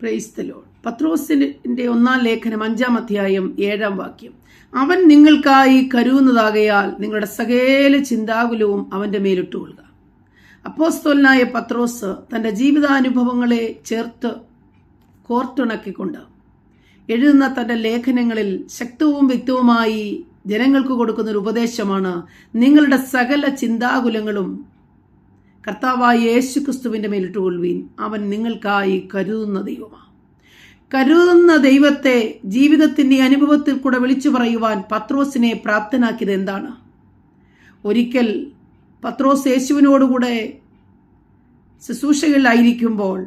പ്രൈസ്തലോ പത്രോസിന്റെ ഒന്നാം ലേഖനം അഞ്ചാം അധ്യായം ഏഴാം വാക്യം. അവൻ നിങ്ങൾക്കായി കരുതുന്നതാകയാൽ നിങ്ങളുടെ സകല ചിന്താകുലവും അവന്റെ മേലിട്ടുകൊള്ളുക. അപ്പോസ്തോലനായ പത്രോസ് തന്റെ ജീവിതാനുഭവങ്ങളെ ചേർത്ത് കോർത്തിണക്കിക്കൊണ്ട് എഴുതുന്ന തന്റെ ലേഖനങ്ങളിൽ ശക്തവും വ്യക്തവുമായി ജനങ്ങൾക്ക് കൊടുക്കുന്ന ഒരു ഉപദേശമാണ് നിങ്ങളുടെ സകല ചിന്താകുലങ്ങളും കർത്താവായ യേശു ക്രിസ്തുവിന്റെ മേലിട്ടുകൊള്ളുവീൻ അവൻ നിങ്ങൾക്കായി കരുതുന്ന ദൈവമാണ് കരുതുന്ന ദൈവത്തെ ജീവിതത്തിന്റെ അനുഭവത്തിൽ കൂടെ വിളിച്ചു പറയുവാൻ പത്രോസിനെ പ്രാപ്തനാക്കിയത് എന്താണ്? ഒരിക്കൽ പത്രോസ് യേശുവിനോടുകൂടെ ശുശ്രൂഷകളിലായിരിക്കുമ്പോൾ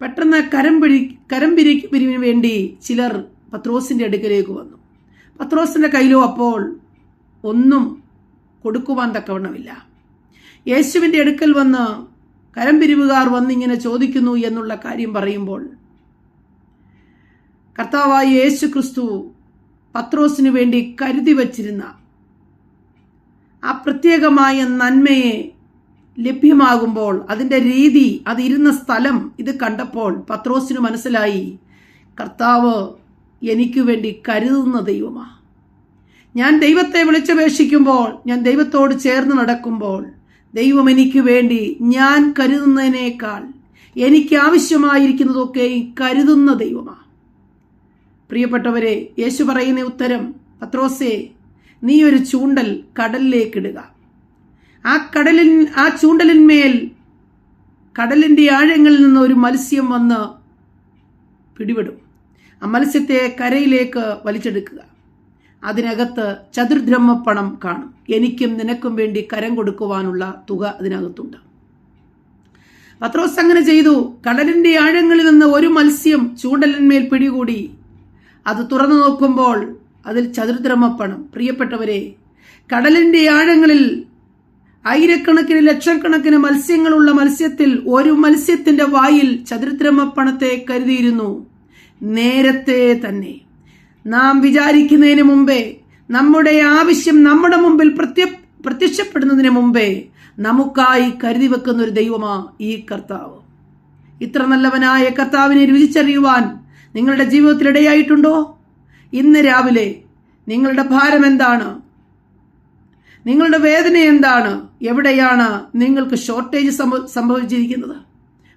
പെട്ടെന്ന് കരം പിടി കരം പിരിവിന് വേണ്ടി ചിലർ പത്രോസിന്റെ അടുക്കലേക്ക് വന്നു. പത്രോസിന്റെ കയ്യിലോ അപ്പോൾ ഒന്നും കൊടുക്കുവാൻ തക്കവണ്ണമില്ല. യേശുവിന്റെ അടുക്കൽ വന്ന് കരം പിരിവുകാർ വന്നിങ്ങനെ ചോദിക്കുന്നു എന്നുള്ള കാര്യം പറയുമ്പോൾ കർത്താവായ യേശു ക്രിസ്തു പത്രോസിന് വേണ്ടി കരുതി വച്ചിരുന്ന ആ പ്രത്യേകമായ നന്മയെ ലഭ്യമാകുമ്പോൾ അതിന്റെ രീതി അതിരുന്ന സ്ഥലം ഇത് കണ്ടപ്പോൾ പത്രോസിന് മനസ്സിലായി കർത്താവ് എനിക്ക് വേണ്ടി കരുതുന്ന ദൈവമാണ് ഞാൻ ദൈവത്തെ വിളിച്ചപേക്ഷിക്കുമ്പോൾ ഞാൻ ദൈവത്തോട് ചേർന്ന് നടക്കുമ്പോൾ ദൈവം എനിക്ക് വേണ്ടി ഞാൻ കരുതുന്നതിനേക്കാൾ എനിക്ക് ആവശ്യമായിരിക്കുന്നതൊക്കെ കരുതുന്ന ദൈവമാണ്. പ്രിയപ്പെട്ടവരെ യേശു പറയുന്ന ഉത്തരം പത്രോസേ നീ ഒരു ചൂണ്ടൽ കടലിലേക്കിടുക. ആ കടലിൻ ആ ചൂണ്ടലിന്മേൽ കടലിന്റെ ആഴങ്ങളിൽ നിന്ന് ഒരു മത്സ്യം വന്ന് പിടിപെടും. ആ മത്സ്യത്തെ കരയിലേക്ക് വലിച്ചെടുക്കുക. അതിനകത്ത് ചതുർദ്രഹ്മപ്പണം കാണും. എനിക്കും നിനക്കും വേണ്ടി കരം കൊടുക്കുവാനുള്ള തുക അതിനകത്തുണ്ട്. പത്രോസ് അങ്ങനെ ചെയ്തു. കടലിന്റെ ആഴങ്ങളിൽ നിന്ന് ഒരു മത്സ്യം ചൂണ്ടലിന്മേൽ പിടികൂടി. അത് തുറന്നു നോക്കുമ്പോൾ അതിൽ ചതുർദ്രഹ്മപ്പണം പ്രിയപ്പെട്ടവരെ കടലിന്റെ ആഴങ്ങളിൽ ആയിരക്കണക്കിന് ലക്ഷക്കണക്കിന് മത്സ്യങ്ങളുള്ള മത്സ്യത്തിൽ ഒരു മത്സ്യത്തിന്റെ വായിൽ ചതുർദ്രമപ്പണത്തെ കരുതിയിരുന്നു. നേരത്തെ തന്നെ. നാം വിചാരിക്കുന്നതിന് മുമ്പേ നമ്മുടെ ആവശ്യം നമ്മുടെ മുമ്പിൽ പ്രത്യ പ്രത്യക്ഷപ്പെടുന്നതിന് മുമ്പേ നമുക്കായി കരുതി വെക്കുന്ന ഒരു ദൈവമാ ഈ കർത്താവ്. ഇത്ര നല്ലവനായ കർത്താവിനെ രുചിച്ചറിയുവാൻ നിങ്ങളുടെ ജീവിതത്തിൽ ഇടയായിട്ടുണ്ടോ? ഇന്ന് രാവിലെ നിങ്ങളുടെ ഭാരം എന്താണ്? നിങ്ങളുടെ വേദന എന്താണ്? എവിടെയാണ് നിങ്ങൾക്ക് ഷോർട്ടേജ് സംഭവിച്ചിരിക്കുന്നത്?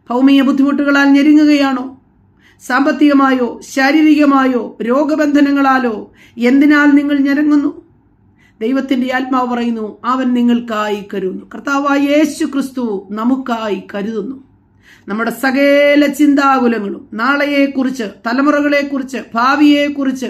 ഭൗമിക ബുദ്ധിമുട്ടുകളാൽ ഞെരുങ്ങുകയാണോ? സാമ്പത്തികമായോ ശാരീരികമായോ രോഗബന്ധനങ്ങളാലോ എന്തിനാൽ നിങ്ങൾ ഞരങ്ങുന്നു? ദൈവത്തിന്റെ ആത്മാവ് പറയുന്നു അവൻ നിങ്ങൾക്കായി കരുതുന്നു. കർത്താവായ യേശു ക്രിസ്തു നമുക്കായി കരുതുന്നു. നമ്മുടെ സകല ചിന്താകുലങ്ങളും നാളെയെക്കുറിച്ച് തലമുറകളെക്കുറിച്ച് ഭാവിയെക്കുറിച്ച്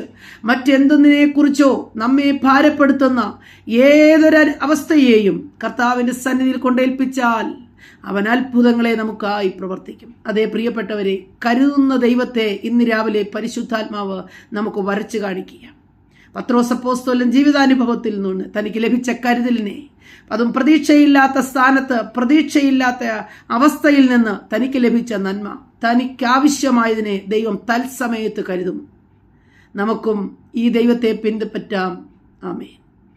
മറ്റെന്തൊന്നിനെക്കുറിച്ചോ നമ്മെ ഭാരപ്പെടുത്തുന്ന ഏതൊരു അവസ്ഥയെയും കർത്താവിന്റെ സന്നിധിയിൽ കൊണ്ടേൽപ്പിച്ചാൽ അവൻ അത്ഭുതങ്ങളെ നമുക്കായി പ്രവർത്തിക്കും. അതേ പ്രിയപ്പെട്ടവരെ കരുതുന്ന ദൈവത്തെ ഇന്ന് രാവിലെ പരിശുദ്ധാത്മാവ് നമുക്ക് വരച്ചു കാണിക്കുക. പത്രോസപ്പോസ്തോലൻ ജീവിതാനുഭവത്തിൽ നിന്ന് തനിക്ക് ലഭിച്ച കരുതലിനെ അതും പ്രതീക്ഷയില്ലാത്ത സ്ഥാനത്ത് പ്രതീക്ഷയില്ലാത്ത അവസ്ഥയിൽ നിന്ന് തനിക്ക് ലഭിച്ച നന്മ തനിക്കാവശ്യമായതിനെ ദൈവം തത്സമയത്ത് കരുതും. നമുക്കും ഈ ദൈവത്തെ പിന്തുപറ്റാം ആമേ